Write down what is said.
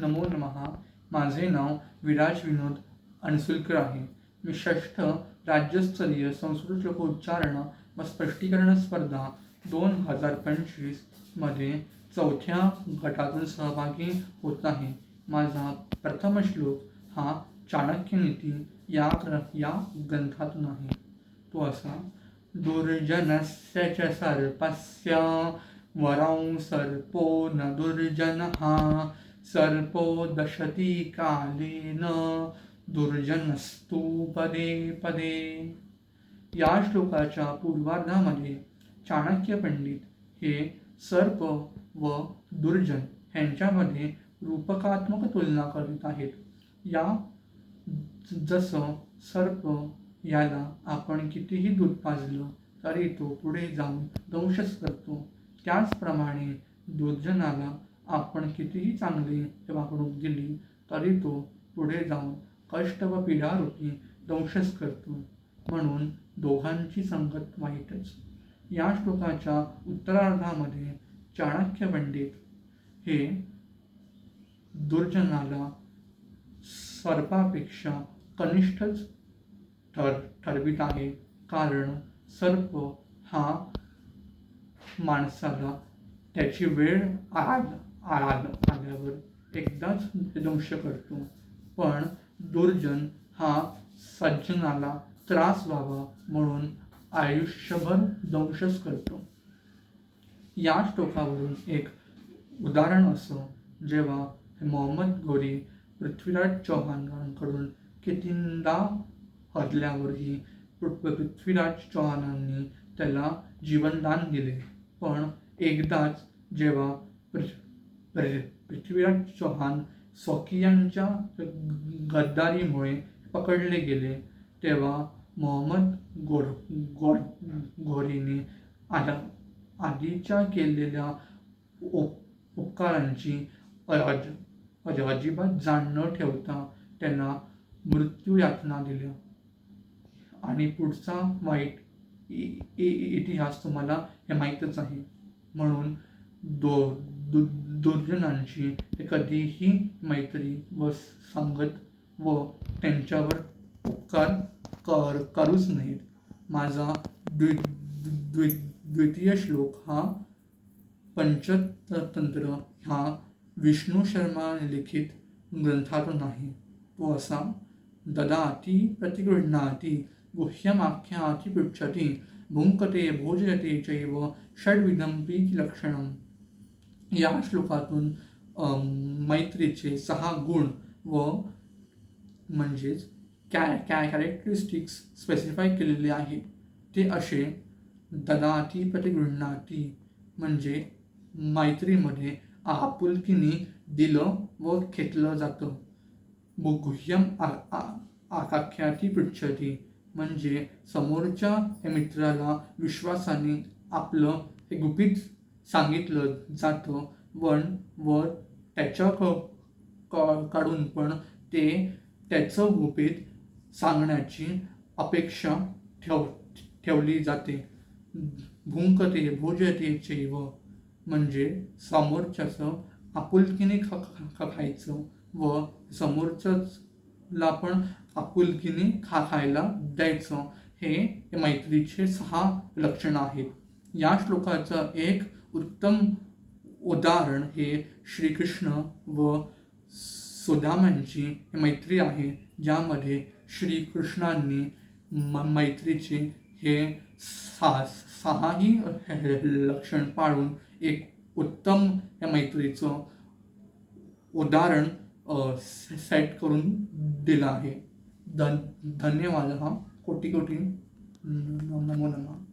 नमो नमः. माझे नाव विराज विनोद अणसुलकर आहे. मी षष्ठ राज्यस्तरीय संस्कृत लोकोच्चारण व स्पष्टीकरण स्पर्धा दोन हजार पंचवीसमध्ये चौथ्या गटातून सहभागी होत आहे. माझा प्रथम श्लोक हा चाणक्य नीती या ग्र- या ग्रंथातून आहे. तो असा दुर्जनस्य च सर्पस्य वरं सर्पो न दुर्जनः सर्पो दशती कालेन दुर्जनस्तू पदे पदे। या श्लोकाच्या पूर्वार्धामध्ये चाणक्य पंडित हे सर्प व दुर्जन ह्यांच्यामध्ये रूपकात्मक तुलना करीत आहेत. या जसं सर्प याला आपण कितीही दूध पाजलं तरी तो पुढे जाऊन दंशच करतो. त्याचप्रमाणे दुर्जनाला आपण कितीही चांगली वागणूक दिली तरी तो पुढे जाऊन कष्ट व पीडारूपी दंशच करतो. म्हणून दोघांची संगत वाईटच. या श्लोकाच्या उत्तरार्धामध्ये चाणक्य पंडित हे दुर्जनाला सर्पापेक्षा कनिष्ठच ठर ठरवित आहे. कारण सर्प हा माणसाला त्याची वेळ आला आल आल्यावर एकदाच दंश करतो. पण दुर्जन हा सज्जनाला त्रास व्हावा म्हणून आयुष्यभर दंशच करतो. या श्लोकावरून एक उदाहरण असं जेव्हा मोहम्मद गोरी पृथ्वीराज चौहानांकडून कितींदा हरल्यावरही पृथ्वीराज चौहानांनी त्याला जीवनदान दिले. पण एकदाच जेव्हा पृ- पृथ्वीराज चौहान स्वकीयांच्या गद्दारीमुळे पकडले गेले तेव्हा मोहम्मद गोर गोर घोरीने आला. आधीच्या केलेल्या उप उपकारांची अज अजिबात जाण न ठेवता त्यांना मृत्यू यातना दिल्या. आणि पुढचा वाईट इतिहास तुम्हाला हे माहीतच आहे. म्हणून दो दु दुर्जनांची कधीही मैत्री व संगत व त्यांच्यावर उपकार कर करूच नाहीत माझा द्वि द्वि द्वितीय श्लोक हा पंचतंत्र हा विष्णू शर्मा लिखित ग्रंथातून आहे तो असा ददाती प्रतिगृह्णाती गुह्यमाख्याती पृच्छती भुंकते भोजयते चैव षड्विधम लक्षणं या श्लोकातून मैत्रीचे सहा गुण व म्हणजेच कॅ कॅ कॅरेक्टरिस्टिक्स स्पेसिफाय केलेले आहे? ते असे ददाती प्रतिगृहणाती म्हणजे मैत्रीमध्ये आपुलकीने दिलं व घेतलं जातं. व गुह्यम आ- आकाख्याती पृच्छती म्हणजे समोरच्या या मित्राला विश्वासाने आपलं हे गुपित सांगितलं जातं. पण व त्याच्या क क- पण ते त्याचं गुपित सांगण्याची अपेक्षा ठेव ठेवली जाते. भुंकते भोजते व म्हणजे समोरच्याचं आपुलकीने ख खा खायचं व समोरच्याला पण आपुलकीने खा खायला द्यायचं. हे मैत्रीचे सहा लक्षणं आहेत. या श्लोकाचं एक उत्तम उदाहरण हे श्रीकृष्ण व सुदामांची मैत्री आहे ज्यामध्ये श्रीकृष्णांनी म मैत्रीचे हे सा सहाही लक्षण पाळून एक उत्तम या मैत्रीचं उदाहरण सेट करून दिलं आहे. धन धन्यवाद हा. कोटी कोटी नमो नमः.